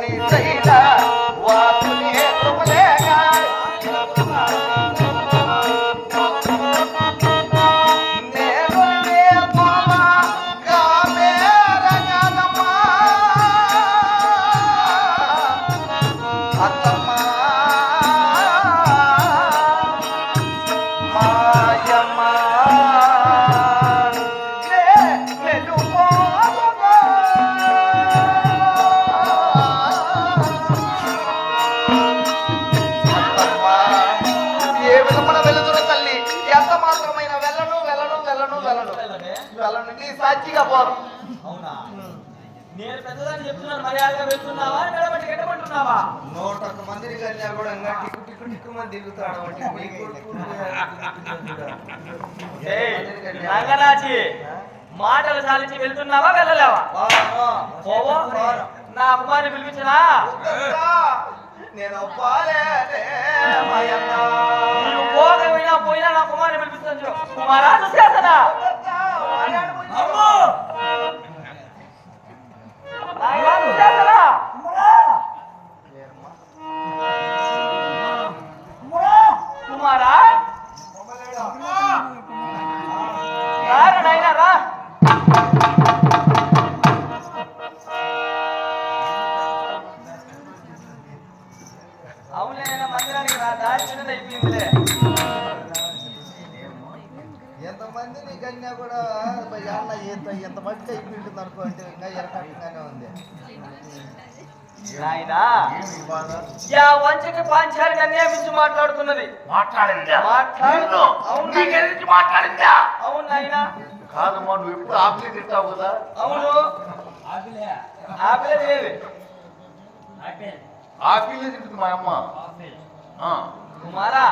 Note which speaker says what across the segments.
Speaker 1: 你真。సాక్షిగా
Speaker 2: అవునా? నేను పెద్దదాన్ని చెప్తున్నాను మర్యాదగా వెళ్తున్నావా
Speaker 1: నూట ఒక్క మందిని కూడా ఇంకా టిక్కు టిక్కు టిక్కు మంది
Speaker 2: మాటలు సాలించి వెళ్తున్నావా వెళ్ళలేవా? పోవో? నా కుమారి పిలిపించినా?
Speaker 1: నేను
Speaker 2: పోయినా నా కుమారి పిలిపిస్తాను. కుమారా చూసేస్తానా?
Speaker 1: కన్నా కూడా అన్న ఎంత ఎంత మట్టి అయిపోయింటుంది అనుకో అంటే ఇంకా ఎరకట్టుగానే ఉంది.
Speaker 2: నాయనా. యా వంచకి మాట్లాడుతున్నది.
Speaker 3: మాట్లాడిందా?
Speaker 2: మాట్లాడు అవును
Speaker 3: మాట్లాడిందా?
Speaker 2: అవును నాయనా.
Speaker 3: కాదమ్మా నువ్వు ఎప్పుడు ఆపిలి తింటావు కదా?
Speaker 2: అవును. ఆపిలే
Speaker 3: ఆపిల్ తింటుంది మా అమ్మ. ఆ.
Speaker 2: కుమారా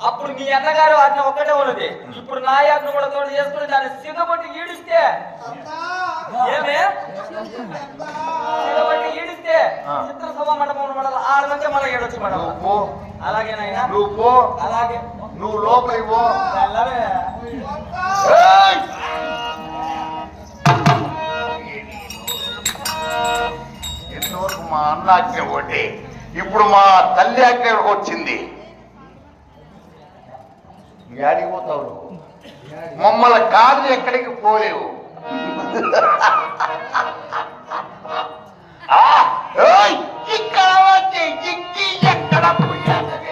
Speaker 2: అప్పుడు మీ అన్నగారు ఆజ్ఞ ఒక్కటే ఉన్నది. ఇప్పుడు నా ఆజ్ఞ కూడా తోడు చేసుకుని దాన్ని సిగబట్టి ఈడిస్తే. ఏమే? సిగబట్టి ఈడిస్తే
Speaker 3: ఆ.
Speaker 2: చిత్రసభ మండపం మండలం ఆరు మంది మళ్ళీ ఏడొచ్చి
Speaker 3: పో.
Speaker 2: అలాగే నాయనా.
Speaker 3: నువ్వు పో.
Speaker 2: అలాగే.
Speaker 3: నువ్వు లోపలికి పో! ఎంతవరకు మా అన్న ఆజ్ఞ ఒకటి. ఇప్పుడు మా తల్లి ఆజ్ఞ వచ్చింది. యాడికి పోతావు మమ్మల్ని కాదు ఎక్కడికి పోలేవు. ఇక్కడ వచ్చి ఇంకి ఎక్కడ పోయాదనే?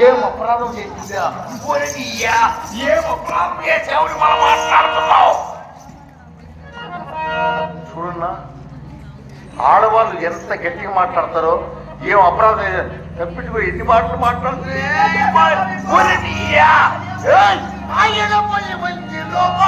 Speaker 3: ఏం అపరాధం చేసిందా? ఏం అపరాధం చేసావు మనం మాట్లాడుతున్నావు? చూడన్నా ఆడవాళ్ళు ఎంత గట్టిగా మాట్లాడతారో ఏం అపరాధం తప్పించుకో ఎన్ని మాటలు మాట్లాడుతుంది ఆయన మంచి లోప.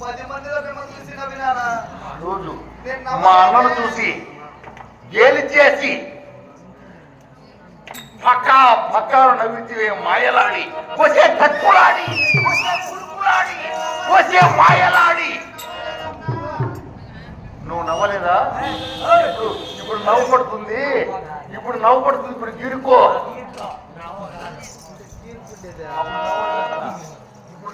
Speaker 1: పది మందిలో మిమ్మల్ని చూసి నవ్వినానా
Speaker 3: రోజు మా అన్నను చూసి గేలి చేసి పక్క పక్కను నవ్వితే మాయలాడి. వచ్చే తక్కులాడి వచ్చే పురుగులాడి వచ్చే మాయలాడి. నువ్వు నవ్వలేదా? ఇప్పుడు ఇప్పుడు నవ్వు పడుతుంది. ఇప్పుడు నవ్వు పడుతుంది. ఇప్పుడు గీరుకో.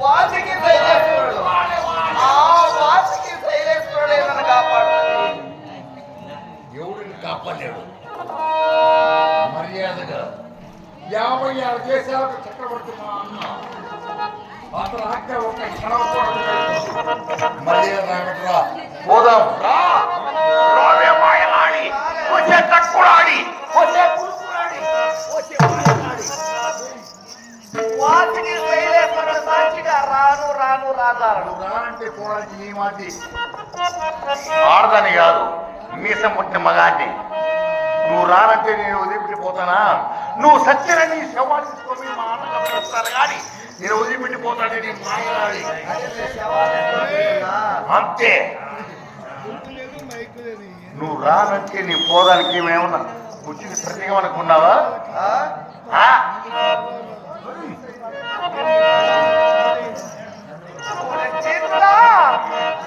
Speaker 3: వాటికి
Speaker 1: ధైర్యస్వరుడు ఆ వాటికి ధైర్యస్వరుడే
Speaker 3: నన్ను కాపాడుతుంది ఎవడిని కాపాడాడు మర్యాదగా యాభై ఆరు దేశాలకు చక్రవర్తి అతను మర్యాద పోదాం. రా ఆడి ఈ మాటి ఆడదని కాదు మీసం పుట్టిన మగాన్ని. నువ్వు రానంటే నేను వదిలిపెట్టిపోతానా? నువ్వు సత్యనని శవాన్ని తీసుకొని మా అన్నగా వస్తారు కానీ నేను వదిలిపెట్టి పోతానని అంతే. నువ్వు రానంటే నీ పోదానికి ఏమేమన్నా బుద్ధికి ప్రతీకం అనుకున్నావా? Stop!